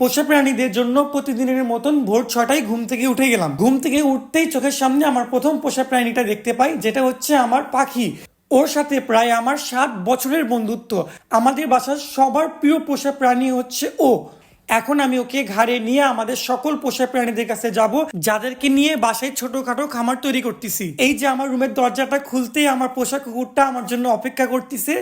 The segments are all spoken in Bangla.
পোষা প্রাণীদের জন্য প্রতিদিনের মতন ভোর ছটায় ঘুম থেকে উঠে গেলাম। ঘুম থেকে উঠতেই চোখের সামনে আমার প্রথম পোষা প্রাণীটা দেখতে পাই, যেটা হচ্ছে আমার পাখি। ওর সাথে প্রায় আমার সাত বছরের বন্ধুত্ব। আমাদের বাসার সবার প্রিয় পোষা প্রাণী হচ্ছে ও। এখন আমি ওকে ঘাড়ে নিয়ে আমাদের সকল পোষা প্রাণীদের কাছে যাব, যাদেরকে নিয়ে বাসায় ছোটখাটো খামার তৈরি করতেছি। এই যে আমার রুমের দরজাটা খুলতেই আমার পোষা কুকুরটা আমার জন্য অপেক্ষা করতেছে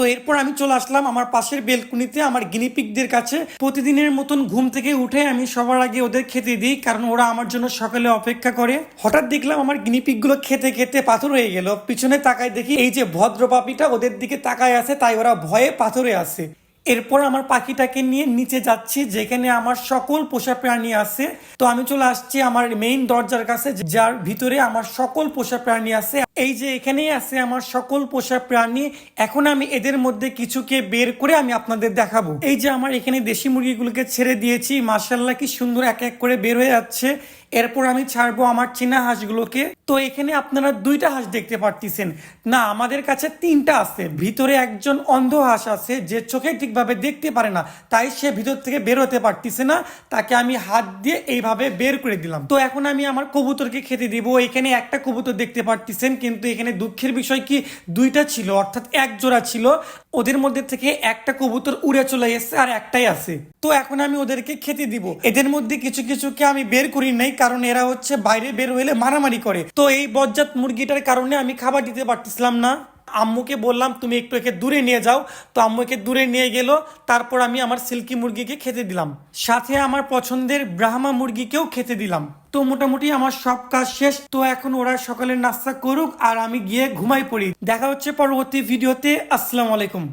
তো এরপর আমি চলে আসলাম আমার পাশের বেলকুনিতে আমার গিনিপিকদের কাছে। প্রতিদিনের মতন ঘুম থেকে উঠে আমি সবার আগে ওদের খেতে দিই, কারণ ওরা আমার জন্য সকালে অপেক্ষা করে। হঠাৎ দেখলাম আমার গিনিপিকগুলো খেতে খেতে পাথর হয়ে গেল। পিছনে তাকায় দেখি এই যে ভদ্র পাপিটা ওদের দিকে তাকায় আছে, তাই ওরা ভয়ে পাথরে আছে। এরপর আমার পাখিটাকে নিয়ে নিচে যাচ্ছি, যেখানে আমার সকল পোষা প্রাণী আছে। তো আমি চলে আসছি আমার মেইন দরজার কাছে, যার ভিতরে আমার সকল পোষা প্রাণী আছে। এই যে এখানেই আছে আমার সকল পোষা প্রাণী, এখন আমি এদের মধ্যে কিছুকে বের করে আমি আপনাদের দেখাবো। এই যে আমার এখানে দেশি মুরগিগুলোকে ছেড়ে দিয়েছি মার্শাল্লাহ কি সুন্দর এক এক করে বের হয়ে যাচ্ছে। এরপর আমি ছাড়বো আমার চীনা হাঁসগুলোকে। তো এখানে আপনারা দুইটা হাঁস দেখতে পারতেছেন। না, আমাদের কাছে তিনটা আছে। ভিতরে একজন অন্ধ হাঁস আছে, যে চোখে ঠিকভাবে দেখতে পারে না, তাই সে ভিতর থেকে বের হতে পারতেছে না। তাকে আমি হাত দিয়ে এইভাবে বের করে দিলাম। তো এখন আমি আমার কবুতরকে খেতে দিব। এখানে একটা কবুতর দেখতে পারতেছেন কিন্তু এখানে দুঃখের বিষয় কি? দুইটা ছিল, অর্থাৎ এক জোড়া ছিল। ওদের মধ্যে থেকে একটা কবুতর উড়ে চলে এসছে আর একটাই আছে। তো এখন আমি ওদেরকে খেতে দিব। এদের মধ্যে কিছু কিছুকে আমি বের করি নাই, কারণ এরা হচ্ছে বাইরে বের হইলে মারামারি করে। তো এই বজ্জাত মুরগিটার কারণে আমি খাবার দিতে পারতেছিলাম না। আম্মুকে বললাম, তুমি একটু একে দূরে নিয়ে যাও। তো আম্মুকে দূরে নিয়ে গেল। তারপর আমি আমার সিল্কি মুরগিকে খেতে দিলাম। সাথে আমার পছন্দের ব্রাহ্মা মুরগিকেও খেতে দিলাম। তো মোটামুটি আমার সব কাজ শেষ। তো এখন ওরা সকালের নাস্তা করুক আর আমি গিয়ে ঘুমাই পড়ি। দেখা হচ্ছে পরবর্তী ভিডিওতে। আসসালামু আলাইকুম।